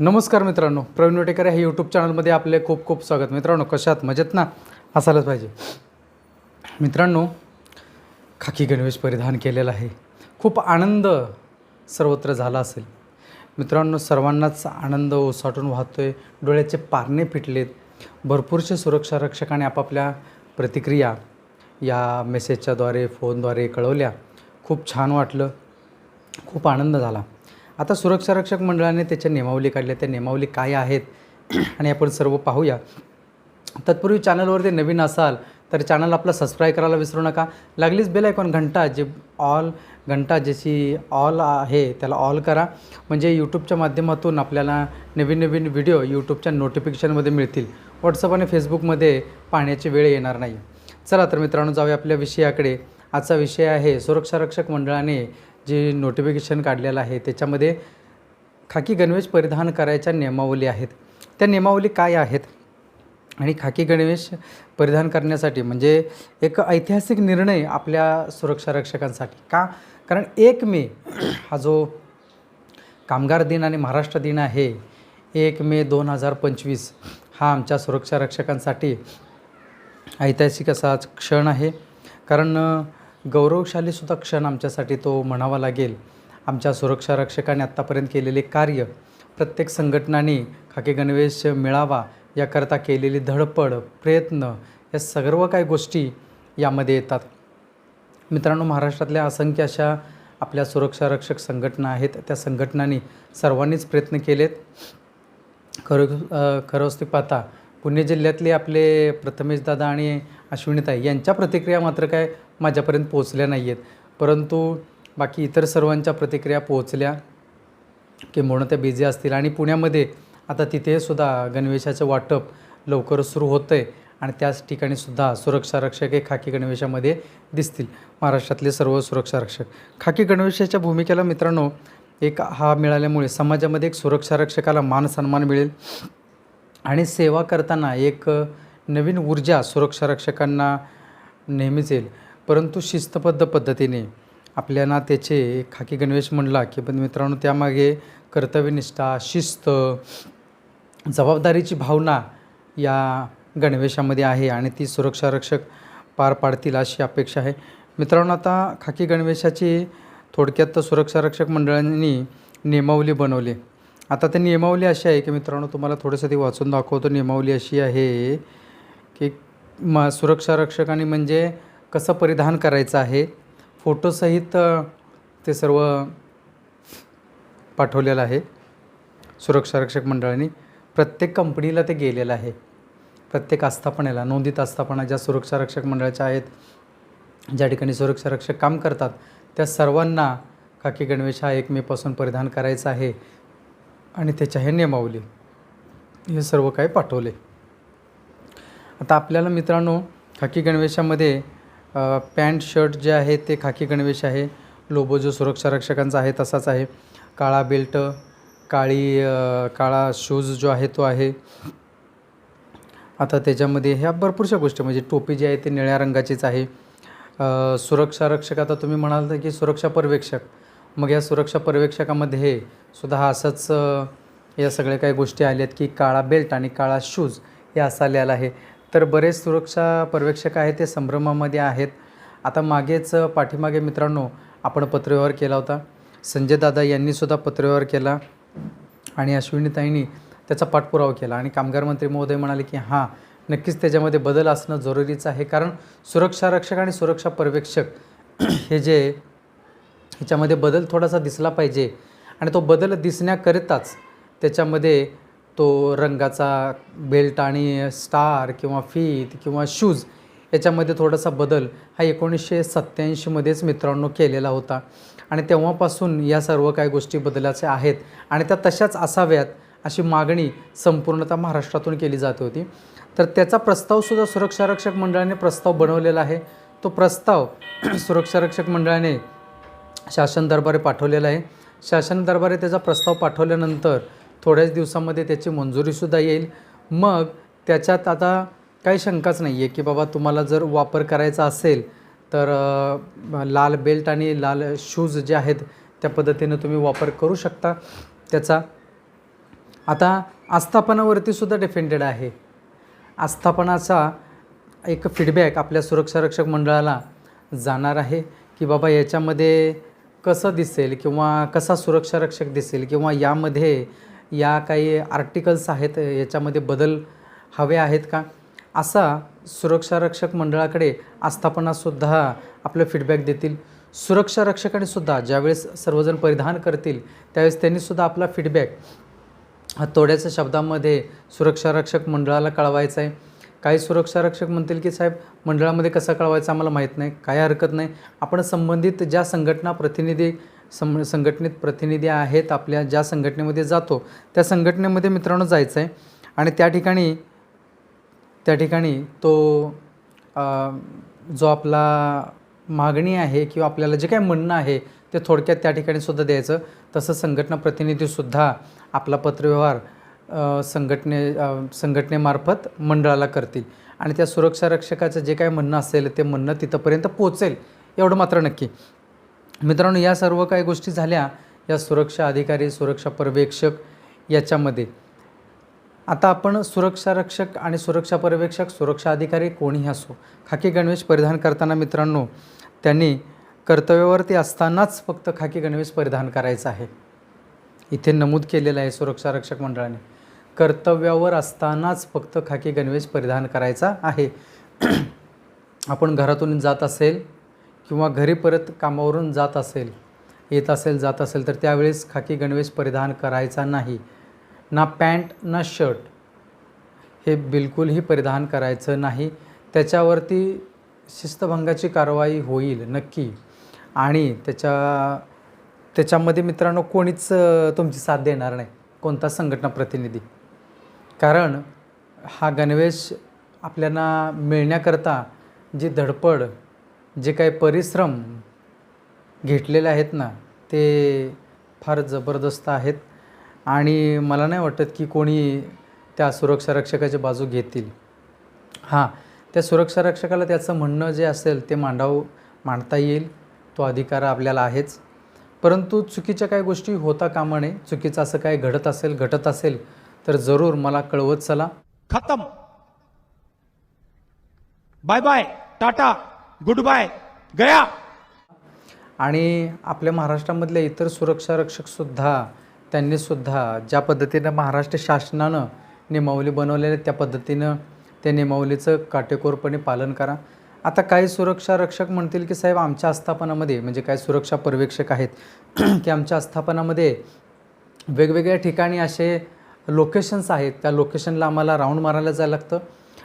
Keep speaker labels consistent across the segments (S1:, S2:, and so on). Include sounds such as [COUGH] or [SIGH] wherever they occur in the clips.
S1: नमस्कार मित्रांनो प्रवीण वटेकर ह्या यूट्यूब चॅनलमध्ये आपले खूप खूप स्वागत. मित्रांनो कशात मजेत ना? असायलाच पाहिजे. मित्रांनो खाकी गणवेश परिधान केलेला आहे. खूप आनंद सर्वत्र झाला असेल. मित्रांनो सर्वांनाच आनंद ओसाटून वाहतो आहे डोळ्याचे पारणे फिटलेत. भरपूरशे सुरक्षा रक्षकाने आपापल्या प्रतिक्रिया या मेसेजच्याद्वारे फोनद्वारे कळवल्या. खूप छान वाटलं. खूप आनंद झाला. आता सुरक्षा रक्षक मंडळाने त्याच्या नियमावली काढल्या. त्या नियमावली काय आहेत? [CLEARS THROAT] आणि आपण सर्व पाहूया. तत्पूर्वी चॅनलवरती नवीन असाल तर चॅनल आपला सबस्क्राईब करायला विसरू नका. लागलीच बेल आयकॉन घंटा जे ऑल घंटा ज्याची ऑल आहे त्याला ऑल करा. म्हणजे यूट्यूबच्या माध्यमातून आपल्याला नवीन नवीन व्हिडिओ यूट्यूबच्या नोटिफिकेशनमध्ये मिळतील. व्हॉट्सअप आणि फेसबुकमध्ये पाहण्याची वेळ येणार नाही. चला तर मित्रांनो जाऊया आपल्या विषयाकडे. आजचा विषय आहे सुरक्षा रक्षक मंडळाने जे नोटिफिकेशन काढलेलं आहे त्याच्यामध्ये खाकी गणवेश परिधान करायच्या नियमावली आहेत. त्या नियमावली काय आहेत? आणि खाकी गणवेश परिधान करण्यासाठी म्हणजे एक ऐतिहासिक निर्णय आपल्या सुरक्षा रक्षकांसाठी का? कारण एक मे हा जो कामगार दिन आणि महाराष्ट्र दिन आहे एक मे दोन हजार पंचवीस हा आमच्या सुरक्षा रक्षकांसाठी ऐतिहासिक असा क्षण आहे. कारण गौरवशालीसुद्धा क्षण आमच्यासाठी तो म्हणावा लागेल. आमच्या सुरक्षा रक्षकाने आत्तापर्यंत केलेले कार्य प्रत्येक संघटनांनी खाकी गणवेश मिळावा याकरता केलेली धडपड प्रयत्न या सर्व काही गोष्टी यामध्ये येतात. मित्रांनो महाराष्ट्रातल्या असंख्य अशा आपल्या सुरक्षा रक्षक संघटना आहेत. त्या संघटनांनी सर्वांनीच प्रयत्न केलेत. खरं खरं वस्तू पाहता पुणे जिल्ह्यातले आपले प्रथमेश दादा आणि अश्विनीताई यांच्या प्रतिक्रिया मात्र काय माझ्यापर्यंत पोहोचल्या नाही आहेत परंतु बाकी इतर सर्वांच्या प्रतिक्रिया पोहोचल्या. किंबहुना त्या बिझी असतील. आणि पुण्यामध्ये आता तिथेसुद्धा गणवेशाचं वाटप लवकरच सुरू होतं आहे आणि त्याच ठिकाणीसुद्धा सुरक्षारक्षक सुरक्षा रक्षक हे खाकी गणवेशामध्ये दिसतील. महाराष्ट्रातले सर्व सुरक्षा रक्षक खाकी गणवेशाच्या भूमिकेला मित्रांनो एक हा मिळाल्यामुळे समाजामध्ये एक सुरक्षा रक्षकाला मान सन्मान मिळेल. आणि सेवा करताना एक नवीन ऊर्जा सुरक्षा रक्षकांना नेहमीच येईल. परंतु शिस्तबद्ध पद्धतीने आपल्याला त्याचे खाकी गणवेश म्हणला की पण मित्रांनो त्यामागे कर्तव्यनिष्ठा शिस्त जबाबदारीची भावना या गणवेशामध्ये आहे आणि ती सुरक्षा रक्षक पार पाडतील अशी अपेक्षा आहे. मित्रांनो आता खाकी गणवेशाची थोडक्यात सुरक्षा रक्षक मंडळांनी नियमावली बनवली. आता ते नियमावली अशी आहे की मित्रांनो तुम्हाला थोडंसं ती वाचून दाखवतो. नियमावली अशी आहे की म सुरक्षा रक्षकांनी म्हणजे कसं परिधान करायचं आहे? फोटोसहित ते सर्व पाठवलेलं आहे. सुरक्षा रक्षक मंडळाने प्रत्येक कंपनीला ते गेलेलं आहे. प्रत्येक आस्थापनेला नोंदित आस्थापना ज्या सुरक्षा रक्षक मंडळाच्या आहेत ज्या ठिकाणी सुरक्षा रक्षक काम करतात त्या सर्वांना काकी गणवेश हा एक मेपासून परिधान करायचा आहे आणि त्याच्या हे नियमावली हे सर्व काही पाठवले. आता आपल्याला मित्रांनो खाकी गणवेशामध्ये पॅन्ट शर्ट जे आहे ते खाकी गणवेश आहे. लोबो जो सुरक्षा रक्षकांचा आहे तसाच आहे. काळा बेल्ट काळी काळा शूज जो आहे तो आहे. आता त्याच्यामध्ये ह्या भरपूरशा गोष्टी म्हणजे टोपी जी आहे ती निळ्या रंगाचीच आहे. सुरक्षा रक्षक आता तुम्ही म्हणाल तर की सुरक्षा पर्यवेक्षक. मग या सुरक्षा पर्यवेक्षकामध्ये सुद्धा हा असंच या सगळ्या काही गोष्टी आल्या आहेत की काळा बेल्ट आणि काळा शूज हे असा आलेला आहे. तर बरेच सुरक्षा पर्यवेक्षक आहेत ते संभ्रमामध्ये आहेत. आता मागेच पाठीमागे मित्रांनो आपण पत्रव्यवहार केला होता. संजय दादा यांनीसुद्धा पत्रव्यवहार केला आणि अश्विनीताईंनी त्याचा पाठपुरावा केला. आणि कामगार मंत्री महोदय म्हणाले की हां नक्कीच त्याच्यामध्ये बदल असणं जरुरीचं आहे. कारण सुरक्षा रक्षक आणि सुरक्षा पर्यवेक्षक हे जे ह्याच्यामध्ये बदल थोडासा दिसला पाहिजे. आणि तो बदल दिसण्याकरिताच त्याच्यामध्ये तो रंगाचा बेल्ट आणि स्टार किंवा फीत किंवा शूज याच्यामध्ये थोडासा बदल हा एकोणीसशे सत्त्याऐंशीमध्येच मित्रांनो केलेला होता. आणि तेव्हापासून या सर्व काही गोष्टी बदलाच्या आहेत आणि त्या तशाच असाव्यात अशी मागणी संपूर्णतः महाराष्ट्रातून केली जात होती. तर त्याचा प्रस्तावसुद्धा सुरक्षारक्षक मंडळाने प्रस्ताव बनवलेला आहे. तो प्रस्ताव [CLEARS THROAT] सुरक्षारक्षक मंडळाने शासन दरबारी पाठवलेला आहे. शासन दरबारी त्याचा प्रस्ताव पाठवल्यानंतर थोड्याच दिवसामध्ये त्याची मंजुरीसुद्धा येईल. मग त्याच्यात आता काही शंकाच नाही आहे की बाबा तुम्हाला जर वापर करायचा असेल तर लाल बेल्ट आणि लाल शूज जे आहेत त्या पद्धतीनं तुम्ही वापर करू शकता. त्याचा आता आस्थापनावरती सुद्धा आहे. आस्थापनाचा एक फीडबॅक आपल्या सुरक्षा रक्षक मंडळाला जाणार आहे की बाबा याच्यामध्ये कसं दिसेल किंवा कसा सुरक्षा रक्षक दिसेल किंवा यामध्ये या काही आर्टिकल्स आहेत याच्यामध्ये बदल हवे आहेत का? असा सुरक्षा रक्षक मंडळाकडे आस्थापनासुद्धा आपलं फीडबॅक देतील. सुरक्षा ज्यावेळेस सर्वजण परिधान करतील त्यावेळेस त्यांनीसुद्धा आपला फीडबॅक हा शब्दामध्ये सुरक्षा रक्षक मंडळाला कळवायचा आहे. काही सुरक्षा रक्षक म्हणतील की साहेब मंडळामध्ये कसं कळवायचं? आम्हाला माहीत नाही काय हरकत नाही. आपण संबंधित ज्या संघटना प्रतिनिधी सं संघटनेत प्रतिनिधी आहेत आपल्या ज्या संघटनेमध्ये जातो त्या संघटनेमध्ये मित्रांनो जायचं आहे आणि त्या ठिकाणी त्या ठिकाणी तो जो आपला मागणी आहे किंवा आपल्याला जे काही म्हणणं आहे ते थोडक्यात त्या ठिकाणी सुद्धा द्यायचं. तसं संघटना प्रतिनिधीसुद्धा आपला पत्रव्यवहार संघटने संघटनेमार्फत मंडळाला करतील. आणि त्या सुरक्षा रक्षकाचं जे काही म्हणणं असेल ते म्हणणं तिथंपर्यंत पोचेल एवढं मात्र नक्की. मित्रांनो या सर्व काही गोष्टी झाल्या या सुरक्षा अधिकारी सुरक्षा पर्यवेक्षक याच्यामध्ये. आता आपण सुरक्षा रक्षक आणि सुरक्षा पर्यवेक्षक सुरक्षा अधिकारी कोणीही असो खाकी गणवेश परिधान करताना मित्रांनो त्यांनी कर्तव्यावरती असतानाच फक्त खाकी गणवेश परिधान करायचं आहे. इथे नमूद केलेलं आहे सुरक्षा रक्षक मंडळाने. कर्तव्यावर असतानाच फक्त खाकी गणवेश परिधान करायचा आहे. [CLEARS THROAT] आपण घरातून जात असेल किंवा घरी परत कामावरून जात असेल येत असेल जात असेल तर त्यावेळेस खाकी गणवेश परिधान करायचा नाही. ना पॅन्ट ना शर्ट हे बिलकुलही परिधान करायचं नाही. त्याच्यावरती शिस्तभंगाची कारवाई होईल नक्की. आणि त्याच्या त्याच्यामध्ये मित्रांनो कोणीच तुमची साथ देणार नाही. कोणता संघटना प्रतिनिधी. कारण हा गणवेश आपल्याला मिळण्याकरता जी धडपड जे काही परिश्रम घेतलेले आहेत ना ते फार जबरदस्त आहेत. आणि मला नाही वाटत की कोणी त्या सुरक्षा रक्षकाची बाजू घेतील. हां त्या सुरक्षा रक्षकाला त्याचं म्हणणं जे असेल ते मांडाव मांडता येईल. तो अधिकार आपल्याला आहेच. परंतु चुकीच्या काही गोष्टी होता कामा नये चुकीचं असं काय घडत असेल घटत असेल तर जरूर मला कळवत चला.
S2: खतम. Bye bye. Tata. Goodbye गया.
S1: आणि आपल्या महाराष्ट्रामधले इतर सुरक्षा रक्षकसुद्धा त्यांनीसुद्धा ज्या पद्धतीनं महाराष्ट्र शासनानं नियमावली बनवलेल्या त्या पद्धतीनं त्या नियमावलीचं काटेकोरपणे पालन करा. आता काही सुरक्षा रक्षक म्हणतील की साहेब आमच्या आस्थापनामध्ये म्हणजे काही सुरक्षा पर्यवेक्षक आहेत [CLEARS THROAT] की आमच्या आस्थापनामध्ये वेगवेगळ्या ठिकाणी असे लोकेशन्स आहेत त्या लोकेशनला आम्हाला राऊंड मारायला जायला लागतं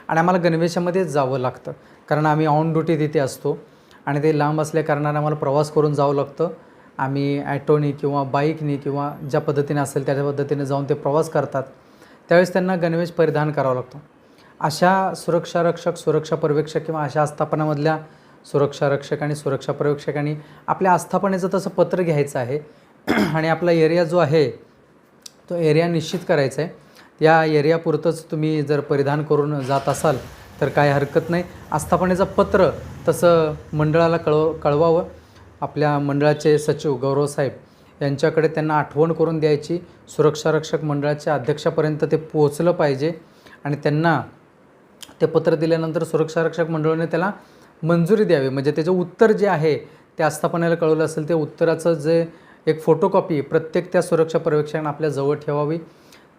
S1: आणि आम्हाला गणवेशामध्ये जावं लागतं. कारण आम्ही ऑन ड्युटी तिथे असतो. आणि ते लांब असल्याकारणाने आम्हाला प्रवास करून जावं लागतं. आम्ही ॲटोनी किंवा बाईकनी किंवा ज्या पद्धतीने असेल त्याच्या पद्धतीने जाऊन ते प्रवास करतात. त्यावेळेस त्यांना गणवेश परिधान करावा लागतो. अशा सुरक्षा रक्षक सुरक्षा पर्यवेक्षक किंवा अशा आस्थापनामधल्या सुरक्षा रक्षक आणि सुरक्षा पर्यवेक्षकांनी आपल्या आस्थापनेचं तसं पत्र घ्यायचं आहे. [CLEARS THROAT] आणि आपला एरिया जो आहे तो एरिया निश्चित करायचा आहे. या एरियापुरतंच तुम्ही जर परिधान करून जात असाल तर काय हरकत नाही. आस्थापनेचं पत्र तसं मंडळाला कळव कळवावं. आपल्या मंडळाचे सचिव गौरव साहेब यांच्याकडे त्यांना आठवण करून द्यायची. सुरक्षारक्षक मंडळाच्या अध्यक्षापर्यंत ते पोहोचलं पाहिजे आणि त्यांना ते पत्र दिल्यानंतर सुरक्षारक्षक मंडळाने त्याला मंजुरी द्यावी. म्हणजे त्याचं उत्तर जे आहे ते आस्थापनेला कळवलं असेल ते उत्तराचं जे एक फोटोकॉपी प्रत्येक त्या सुरक्षा पर्यवेक्षकांना आपल्या जवळ ठेवावी.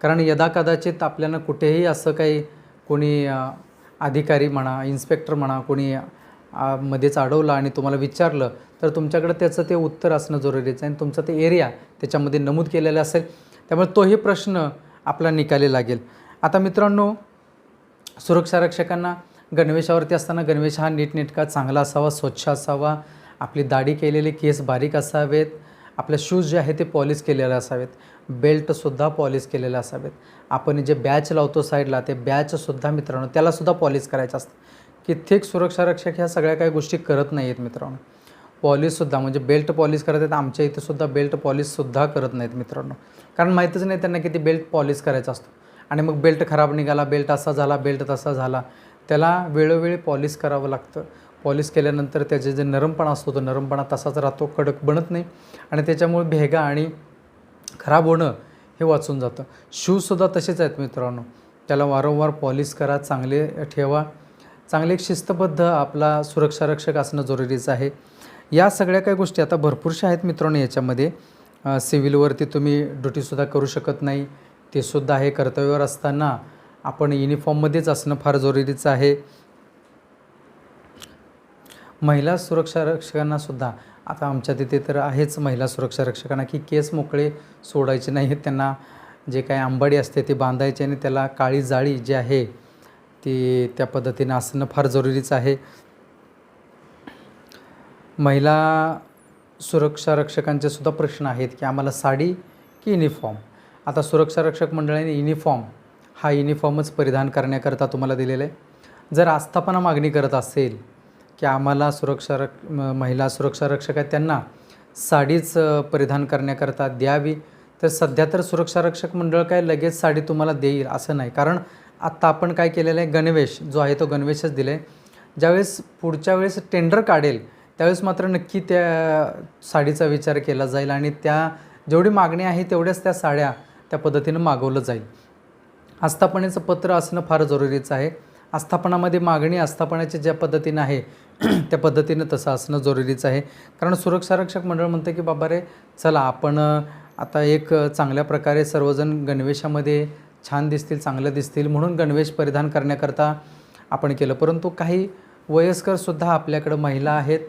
S1: कारण यदा कदाचित आपल्याला कुठेही असं काही कोणी अधिकारी म्हणा इन्स्पेक्टर म्हणा कोणी मध्येच अडवलं आणि तुम्हाला विचारलं तर तुमच्याकडे त्याचं ते उत्तर असणं जरुरीचं आहे. आणि तुमचा ते एरिया त्याच्यामध्ये नमूद केलेला असेल त्यामुळे तोही प्रश्न आपला निकाली लागेल. आता मित्रांनो सुरक्षा रक्षकांना गणवेशावरती असताना गणवेश हा नीटनेटका चांगला असावा स्वच्छ असावा. आपली दाढी केलेले केस बारीक असावेत. आपले शूज जे आहे ते पॉलिश केलेले असावेत. बेल्टसुद्धा पॉलिश केलेले असावेत. आपण जे बॅच लावतो साईडला ते बॅचसुद्धा मित्रांनो त्यालासुद्धा पॉलिश करायचं असतं. कित्येक सुरक्षारक्षक ह्या सगळ्या काही गोष्टी करत नाही आहेत मित्रांनो पॉलिशसुद्धा म्हणजे बेल्ट पॉलिश करत आहेत आमच्या इथे सुद्धा बेल्ट पॉलिशसुद्धा करत नाहीत मित्रांनो. कारण माहीतच नाही त्यांना किती बेल्ट पॉलिश करायचा असतो. आणि मग बेल्ट खराब निघाला बेल्ट असा झाला बेल्ट तसा झाला. त्याला वेळोवेळी पॉलिश करावं लागतं. पॉलिश केल्यानंतर त्याचे जे नरमपणा असतो तो नरमपणा तसाच राहतो कडक बनत नाही. आणि त्याच्यामुळे भेगा आणि खराब होणं हे वाचून जातं. शूजसुद्धा तसेच आहेत मित्रांनो. त्याला वारंवार पॉलिश करा चांगले ठेवा. चांगले एक शिस्तबद्ध आपला सुरक्षारक्षक असणं जरुरीचं आहे. या सगळ्या काही गोष्टी आता भरपूरशा आहेत मित्रांनो याच्यामध्ये. सिव्हिलवरती तुम्ही ड्युटीसुद्धा करू शकत नाही. ते सुद्धा आहे कर्तव्यावर असताना. आपण युनिफॉर्ममध्येच असणं फार जरुरीचं आहे. महिला सुरक्षा रक्षकांना सुद्धा आता आमच्या तिथे तर आहेच महिला सुरक्षा रक्षकांना की केस मोकळे सोडायचे नाहीत त्यांना जे काही आंबाडी असते ते बांधायचे आणि त्याला काळी जाळी जी आहे ती त्या पद्धतीने असणं फार जरुरीचं आहे. महिला सुरक्षा रक्षकांचे सुद्धा प्रश्न आहेत की आम्हाला साडी की युनिफॉर्म आता सुरक्षा रक्षक मंडळाने युनिफॉर्म हा युनिफॉर्मच परिधान करण्याकरता तुम्हाला दिलेला आहे. जर आस्थापना मागणी करत असेल की आम्हाला सुरक्षा रक महिला सुरक्षा रक्षक आहेत त्यांना साडीच परिधान करण्याकरता द्यावी. तर सध्या तर सुरक्षा रक्षक मंडळ काय लगेच साडी तुम्हाला देईल असं नाही. कारण आत्ता आपण काय केलेलं आहे गणवेश जो आहे तो गणवेशच दिला आहे ज्यावेळेस पुढच्या वेळेस टेंडर काढेल त्यावेळेस मात्र नक्की त्या साडीचा विचार केला जाईल आणि त्या जेवढी मागणी आहे तेवढ्याच त्या साड्या त्या पद्धतीनं मागवलं जाईल. आस्थापनेचं पत्र असणं फार जरुरीचं आहे. आस्थापनामध्ये मागणी आस्थापनाच्या ज्या पद्धतीनं आहे [CLEARS THROAT] त्या पद्धतीनं तसं असणं जरुरीचं आहे. कारण सुरक्षा रक्षक मंडळ म्हणतं की बाबा रे चला आपण आता एक चांगल्या प्रकारे सर्वजण गणवेशामध्ये छान दिसतील चांगलं दिसतील म्हणून गणवेश परिधान करण्याकरता आपण केलं. परंतु काही वयस्करसुद्धा आपल्याकडं महिला आहेत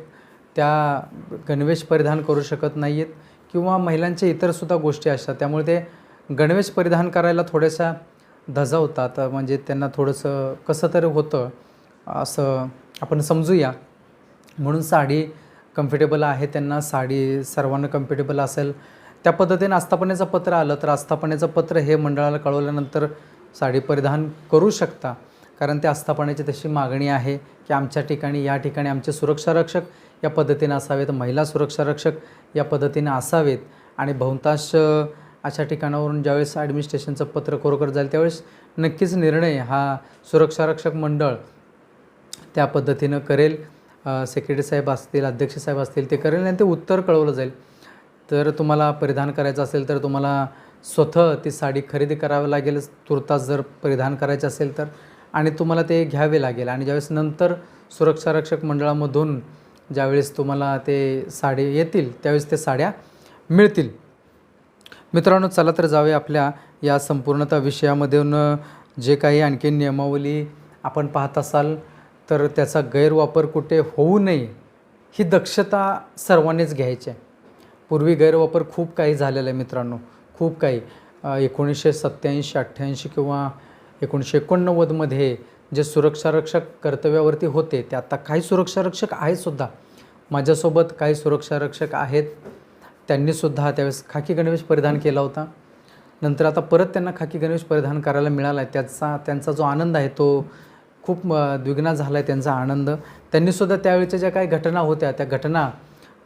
S1: त्या गणवेश परिधान करू शकत नाही आहेत किंवा महिलांच्या इतरसुद्धा गोष्टी असतात. त्यामुळे ते गणवेश परिधान करायला थोड्याशा धजावतात म्हणजे त्यांना थोडंसं कसं तरी होतं असं आपण समजूया. म्हणून साडी कम्फर्टेबल आहे त्यांना साडी सर्वांना कम्फर्टेबल असेल. त्या पद्धतीने आस्थापनेचं पत्र आलं तर आस्थापनेचं पत्र हे मंडळाला कळवल्यानंतर साडी परिधान करू शकता. कारण त्या आस्थापनेची तशी मागणी आहे की आमच्या ठिकाणी या ठिकाणी आमचे सुरक्षा रक्षक या पद्धतीने असावेत महिला सुरक्षा रक्षक या पद्धतीने असावेत. आणि बहुतांश अशा ठिकाणावरून ज्यावेळेस ॲडमिनिस्ट्रेशनचं पत्र खरोखर जाईल त्यावेळेस नक्कीच निर्णय हा सुरक्षारक्षक मंडळ त्या पद्धतीनं करेल. सेक्रेटरी साहेब असतील अध्यक्ष साहेब असतील ते करेल आणि ते उत्तर कळवलं जाईल. तर तुम्हाला परिधान करायचं असेल तर तुम्हाला स्वतः ती साडी खरेदी करावी लागेल तुर्तास जर परिधान करायचं असेल तर. आणि तुम्हाला ते घ्यावे लागेल. आणि ज्यावेळेस नंतर सुरक्षारक्षक मंडळामधून ज्यावेळेस तुम्हाला ते साडी येतील त्यावेळेस ते साड्या मिळतील. मित्रांनो चला तर जाऊया आपल्या या संपूर्णतः विषयामधून. जे काही आणखी नियमावली आपण पाहत असाल तर त्याचा गैरवापर कुठे होऊ नये ही दक्षता सर्वांनीच घ्यायची आहे. पूर्वी गैरवापर खूप काही झालेला आहे मित्रांनो खूप काही. एकोणीसशे सत्त्याऐंशी अठ्ठ्याऐंशी किंवा एकोणीसशे एकोणनव्वदमध्ये जे सुरक्षारक्षक कर्तव्यावरती होते ते आता काही सुरक्षारक्षक आहेतसुद्धा आहेत सुद्धा. माझ्यासोबत काही सुरक्षारक्षक आहेत. त्यांनीसुद्धा त्यावेळेस खाकी गणवेश परिधान केला होता. नंतर आता परत त्यांना खाकी गणवेश परिधान करायला मिळाला आहे त्याचा त्यांचा जो आनंद आहे तो खूप द्विग्ना झाला आहे त्यांचा आनंद. त्यांनीसुद्धा त्यावेळेच्या ज्या काही घटना होत्या त्या घटना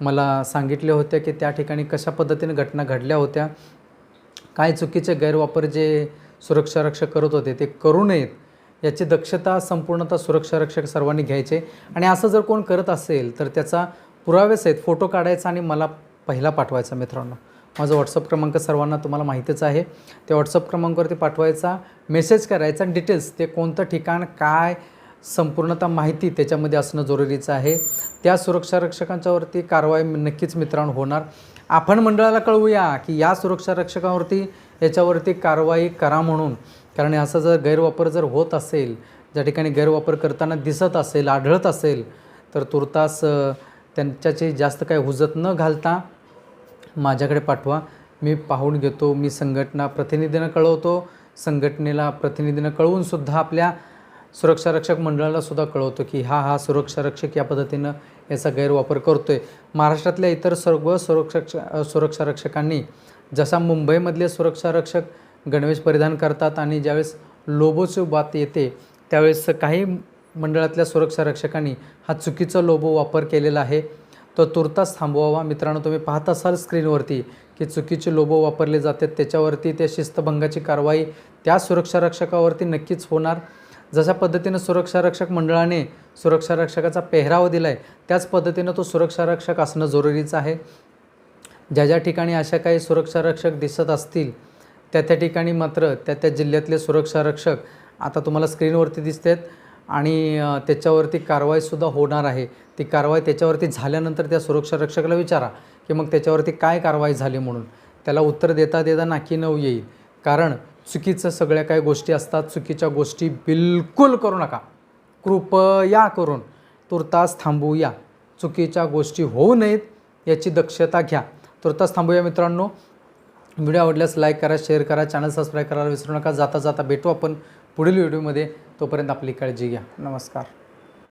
S1: मला सांगितल्या होत्या की त्या ठिकाणी कशा पद्धतीने घटना घडल्या होत्या काय चुकीचे गैरवापर जे सुरक्षा रक्षक करत होते ते करू नयेत याची दक्षता संपूर्णतः सुरक्षा रक्षक सर्वांनी घ्यायचे. आणि असं जर कोण करत असेल तर त्याचा पुरावेच आहेत फोटो काढायचा आणि मला पहिला पाठवायचा मित्रांनो. माझा व्हॉट्सअप क्रमांक सर्वांना तुम्हाला माहितीच आहे. त्या व्हॉट्सअप क्रमांकावरती पाठवायचा मेसेज करायचा डिटेल्स ते कोणतं ठिकाण काय संपूर्णतः माहिती त्याच्यामध्ये असणं जरुरीचं आहे. त्या सुरक्षा रक्षकांच्यावरती कारवाई नक्कीच मित्रांनो होणार. आपण मंडळाला कळवूया की या सुरक्षा रक्षकांवरती याच्यावरती कारवाई करा म्हणून. कारण असा जर गैरवापर जर होत असेल ज्या ठिकाणी गैरवापर करताना दिसत असेल आढळत असेल तर तुर्तास त्यांच्याची जास्त काही हुजत न घालता माझ्याकडे पाठवा. मी पाहून घेतो मी संघटना प्रतिनिधीनं कळवतो. संघटनेला प्रतिनिधीनं कळवूनसुद्धा आपल्या सुरक्षा रक्षक कळवतो की हा हा सुरक्षा रक्षक या पद्धतीनं याचा गैरवापर करतो आहे महाराष्ट्रातल्या इतर सर्व सुरक्षा सुरक्षा रक्षकांनी जसा मुंबईमधले सुरक्षा रक्षक गणवेश परिधान करतात आणि ज्यावेळेस लोबोची बात येते त्यावेळेस काही मंडळातल्या सुरक्षा रक्षकांनी हा चुकीचा लोबो वापर केलेला आहे. तो तुर्तास थांबवावा. मित्रांनो तुम्ही पाहत असाल स्क्रीनवरती की चुकीचे लोबो वापरले जातात. त्याच्यावरती त्या शिस्तभंगाची कारवाई त्या सुरक्षा रक्षकावरती नक्कीच होणार. जशा पद्धतीनं सुरक्षा रक्षक मंडळाने सुरक्षा रक्षकाचा पेहराव दिला आहे त्याच पद्धतीनं तो सुरक्षा रक्षक असणं जरुरीचं आहे. ज्या ज्या ठिकाणी अशा काही सुरक्षा रक्षक दिसत असतील त्या त्या ठिकाणी मात्र त्या त्या जिल्ह्यातले सुरक्षा रक्षक आता तुम्हाला स्क्रीनवरती दिसत आहेत आणि त्याच्यावरती कारवाईसुद्धा होणार आहे. ती कारवाई त्याच्यावरती झाल्यानंतर त्या सुरक्षा रक्षकाला विचारा की मग त्याच्यावरती काय कारवाई झाली म्हणून. त्याला उत्तर देता देता नाकी नऊ येईल. कारण चुकीचं सगळ्या काही गोष्टी असतात. चुकीच्या गोष्टी बिलकुल करू नका. कृपया करून तुर्तास थांबूया. चुकीच्या गोष्टी होऊ नयेत याची दक्षता घ्या. तुर्तास थांबूया मित्रांनो. व्हिडिओ आवडल्यास लाईक करा शेअर करा चॅनल सबस्क्राईब करायला विसरू नका. जाता जाता भेटू आपण पुढील व्हिडिओमध्ये. तोपर्यंत आपली काळजी घ्या. नमस्कार.